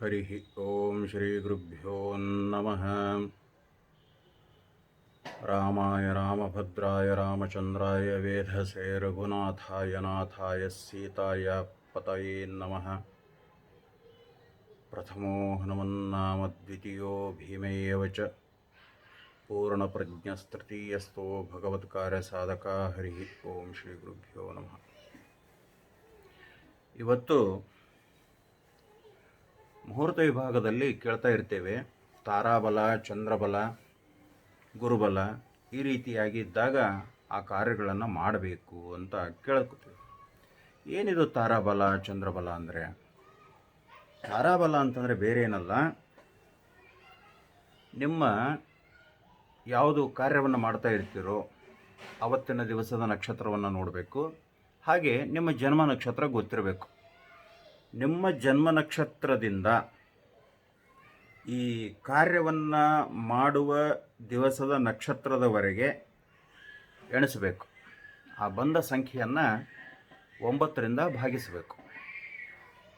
हरिः ॐ श्रीगुरुभ्यो नमः रामाय रामभद्राय रामचन्द्राय वेधसे रघुनाथाय नाथाय सीताय पतये नमः प्रथमो हनुमन्नाम द्वितीयो भीमेयव च पूर्णप्रज्ञस्तृतीयस्थो ಭಗವತ್ಕಾರ್ಯಸಾಧಕ ಹರಿ ಓಂ ಶ್ರೀ ಗುರುಭ್ಯೋ ನಮಃ ಇವತ್ತು ಮುಹೂರ್ತ ವಿಭಾಗದಲ್ಲಿ ಕೇಳ್ತಾ ಇರ್ತೇವೆ. ತಾರಾಬಲ, ಚಂದ್ರಬಲ, ಗುರುಬಲ ಈ ರೀತಿಯಾಗಿ ಇದ್ದಾಗ ಆ ಕಾರ್ಯಗಳನ್ನು ಮಾಡಬೇಕು ಅಂತ ಕೇಳ್ಕೊತೀವಿ. ಏನಿದು ತಾರಾಬಲ, ಚಂದ್ರಬಲ ಅಂದರೆ? ತಾರಾಬಲ ಅಂತಂದರೆ ಬೇರೆ ಏನಲ್ಲ ನಿಮ್ಮ ಯಾವುದು ಕಾರ್ಯವನ್ನು ಮಾಡ್ತಾ ಇರ್ತೀರೋ ಅವತ್ತಿನ ದಿವಸದ ನಕ್ಷತ್ರವನ್ನು ನೋಡಬೇಕು. ಹಾಗೆ ನಿಮ್ಮ ಜನ್ಮ ನಕ್ಷತ್ರ ಗೊತ್ತಿರಬೇಕು. ನಿಮ್ಮ ಜನ್ಮ ನಕ್ಷತ್ರದಿಂದ ಈ ಕಾರ್ಯವನ್ನು ಮಾಡುವ ದಿವಸದ ನಕ್ಷತ್ರದವರೆಗೆ ಎಣಿಸಬೇಕು. ಆ ಬಂದ ಸಂಖ್ಯೆಯನ್ನು ಒಂಬತ್ತರಿಂದ ಭಾಗಿಸಬೇಕು.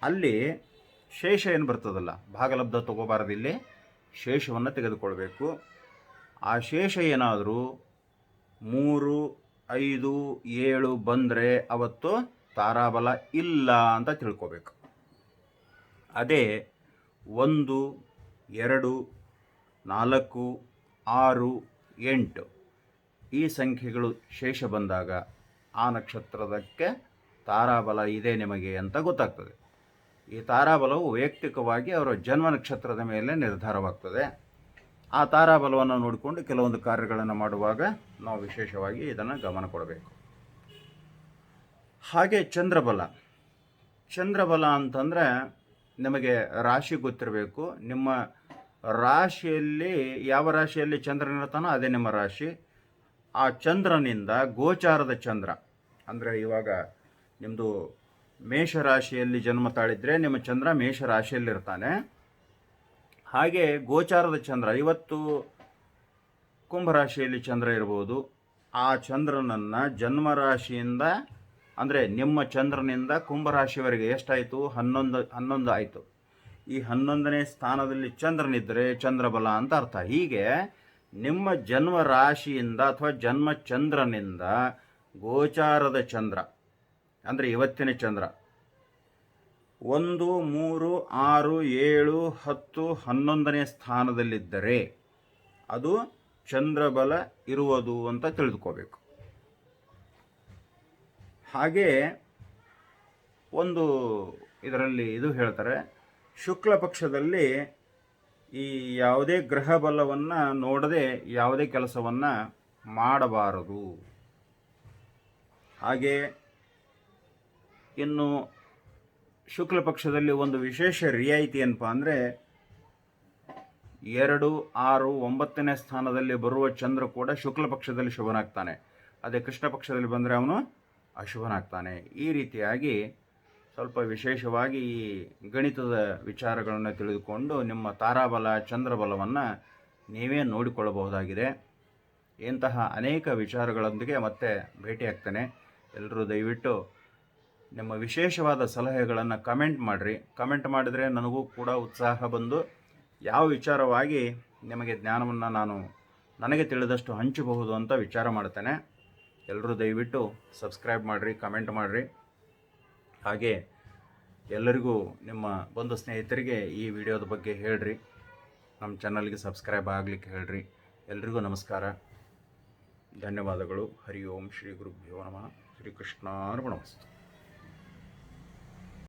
ಅಲ್ಲಿ ಶೇಷ ಏನು ಬರ್ತದಲ್ಲ? ಭಾಗಲಬ್ಧ ತಗೋಬಾರದು ಇಲ್ಲಿ. ಶೇಷವನ್ನು ತೆಗೆದುಕೊಳ್ಬೇಕು. ಆ ಶೇಷ ಏನಾದರೂ ಮೂರು, ಐದು, ಏಳು ಬಂದರೆ ಅವತ್ತು ತಾರಾಬಲ ಇಲ್ಲ ಅಂತ ತಿಳ್ಕೊಬೇಕು. ಅದೇ ಒಂದು, ಎರಡು, ನಾಲ್ಕು, ಆರು, ಎಂಟು ಈ ಸಂಖ್ಯೆಗಳು ಶೇಷ ಬಂದಾಗ ಆ ನಕ್ಷತ್ರದಕ್ಕೆ ತಾರಾಬಲ ಇದೆ ನಿಮಗೆ ಅಂತ ಗೊತ್ತಾಗ್ತದೆ. ಈ ತಾರಾಬಲವು ವೈಯಕ್ತಿಕವಾಗಿ ಅವರ ಜನ್ಮ ನಕ್ಷತ್ರದ ಮೇಲೆ ನಿರ್ಧಾರವಾಗ್ತದೆ. ಆ ತಾರಾಬಲವನ್ನು ನೋಡಿಕೊಂಡು ಕೆಲವೊಂದು ಕಾರ್ಯಗಳನ್ನು ಮಾಡುವಾಗ ನಾವು ವಿಶೇಷವಾಗಿ ಇದನ್ನು ಗಮನ ಕೊಡಬೇಕು. ಹಾಗೆ ಚಂದ್ರಬಲ. ಚಂದ್ರಬಲ ಅಂತಂದರೆ ನಿಮಗೆ ರಾಶಿ ಗೊತ್ತಿರಬೇಕು. ನಿಮ್ಮ ರಾಶಿಯಲ್ಲಿ ಯಾವ ರಾಶಿಯಲ್ಲಿ ಚಂದ್ರನಿರ್ತಾನೋ ಅದೇ ನಿಮ್ಮ ರಾಶಿ. ಆ ಚಂದ್ರನಿಂದ ಗೋಚಾರದ ಚಂದ್ರ. ಅಂದರೆ ಇವಾಗ ನಿಮ್ಮದು ಮೇಷರಾಶಿಯಲ್ಲಿ ಜನ್ಮ ತಾಳಿದರೆ ನಿಮ್ಮ ಚಂದ್ರ ಮೇಷರಾಶಿಯಲ್ಲಿರ್ತಾನೆ. ಹಾಗೆ ಗೋಚಾರದ ಚಂದ್ರ, ಇವತ್ತು ಕುಂಭರಾಶಿಯಲ್ಲಿ ಚಂದ್ರ ಇರ್ಬೋದು. ಆ ಚಂದ್ರನನ್ನು ಜನ್ಮರಾಶಿಯಿಂದ ಅಂದರೆ ನಿಮ್ಮ ಚಂದ್ರನಿಂದ ಕುಂಭರಾಶಿವರೆಗೆ ಎಷ್ಟಾಯಿತು? ಹನ್ನೊಂದು ಹನ್ನೊಂದು ಆಯಿತು. ಈ ಹನ್ನೊಂದನೇ ಸ್ಥಾನದಲ್ಲಿ ಚಂದ್ರನಿದ್ದರೆ ಚಂದ್ರಬಲ ಅಂತ ಅರ್ಥ. ಹೀಗೆ ನಿಮ್ಮ ಜನ್ಮ ರಾಶಿಯಿಂದ ಅಥವಾ ಜನ್ಮ ಚಂದ್ರನಿಂದ ಗೋಚಾರದ ಚಂದ್ರ, ಅಂದರೆ ಇವತ್ತಿನ ಚಂದ್ರ, ಒಂದು, ಮೂರು, ಆರು, ಏಳು, ಹತ್ತು, ಹನ್ನೊಂದನೇ ಸ್ಥಾನದಲ್ಲಿದ್ದರೆ ಅದು ಚಂದ್ರಬಲ ಇರುವುದು ಅಂತ ತಿಳಿದುಕೋಬೇಕು. ಹಾಗೆ ಒಂದು ಇದರಲ್ಲಿ ಇದು ಹೇಳ್ತಾರೆ, ಶುಕ್ಲ ಪಕ್ಷದಲ್ಲಿ ಈ ಯಾವುದೇ ಗ್ರಹ ಬಲವನ್ನು ನೋಡದೆ ಯಾವುದೇ ಕೆಲಸವನ್ನು ಮಾಡಬಾರದು. ಹಾಗೆ ಇನ್ನು ಶುಕ್ಲ ಪಕ್ಷದಲ್ಲಿ ಒಂದು ವಿಶೇಷ ರಿಯಾಯಿತಿ ಏನಪ್ಪ ಅಂದರೆ, ಎರಡು, ಆರು, ಒಂಬತ್ತನೇ ಸ್ಥಾನದಲ್ಲಿ ಬರುವ ಚಂದ್ರ ಕೂಡ ಶುಕ್ಲ ಪಕ್ಷದಲ್ಲಿ ಶುಭನಾಗ್ತಾನೆ. ಅದೇ ಕೃಷ್ಣ ಪಕ್ಷದಲ್ಲಿ ಬಂದರೆ ಅವನು ಅಶುಭನಾಗ್ತಾನೆ. ಈ ರೀತಿಯಾಗಿ ಸ್ವಲ್ಪ ವಿಶೇಷವಾಗಿ ಈ ಗಣಿತದ ವಿಚಾರಗಳನ್ನು ತಿಳಿದುಕೊಂಡು ನಿಮ್ಮ ತಾರಾಬಲ, ಚಂದ್ರಬಲವನ್ನು ನೀವೇ ನೋಡಿಕೊಳ್ಳಬಹುದಾಗಿದೆ. ಇಂತಹ ಅನೇಕ ವಿಚಾರಗಳೊಂದಿಗೆ ಮತ್ತೆ ಭೇಟಿಯಾಗ್ತೇನೆ ಎಲ್ಲರೂ ದಯವಿಟ್ಟು ನಿಮ್ಮ ವಿಶೇಷವಾದ ಸಲಹೆಗಳನ್ನು ಕಮೆಂಟ್ ಮಾಡಿರಿ. ಕಮೆಂಟ್ ಮಾಡಿದರೆ ನನಗೂ ಕೂಡ ಉತ್ಸಾಹ ಬಂದು ಯಾವ ವಿಚಾರವಾಗಿ ನಿಮಗೆ ಜ್ಞಾನವನ್ನು ನಾನು ನನಗೆ ತಿಳಿದಷ್ಟು ಹಂಚಬಹುದು ಅಂತ ವಿಚಾರ ಮಾಡ್ತೇನೆ. ಎಲ್ಲರೂ ದಯವಿಟ್ಟು ಸಬ್ಸ್ಕ್ರೈಬ್ ಮಾಡಿರಿ, ಕಮೆಂಟ್ ಮಾಡಿರಿ. ಹಾಗೆ ಎಲ್ಲರಿಗೂ ನಿಮ್ಮ ಬಂಧು ಸ್ನೇಹಿತರಿಗೆ ಈ ವಿಡಿಯೋದ ಬಗ್ಗೆ ಹೇಳ್ರಿ. ನಮ್ಮ ಚಾನಲ್ಗೆ ಸಬ್ಸ್ಕ್ರೈಬ್ ಆಗಲಿಕ್ಕೆ ಹೇಳ್ರಿ. ಎಲ್ರಿಗೂ ನಮಸ್ಕಾರ. ಧನ್ಯವಾದಗಳು. ಹರಿ ಓಂ ಶ್ರೀ ಗುರುಭ್ಯೋ ನಮಃ. ಶ್ರೀಕೃಷ್ಣಾರ್ಪಣಮಸ್ತು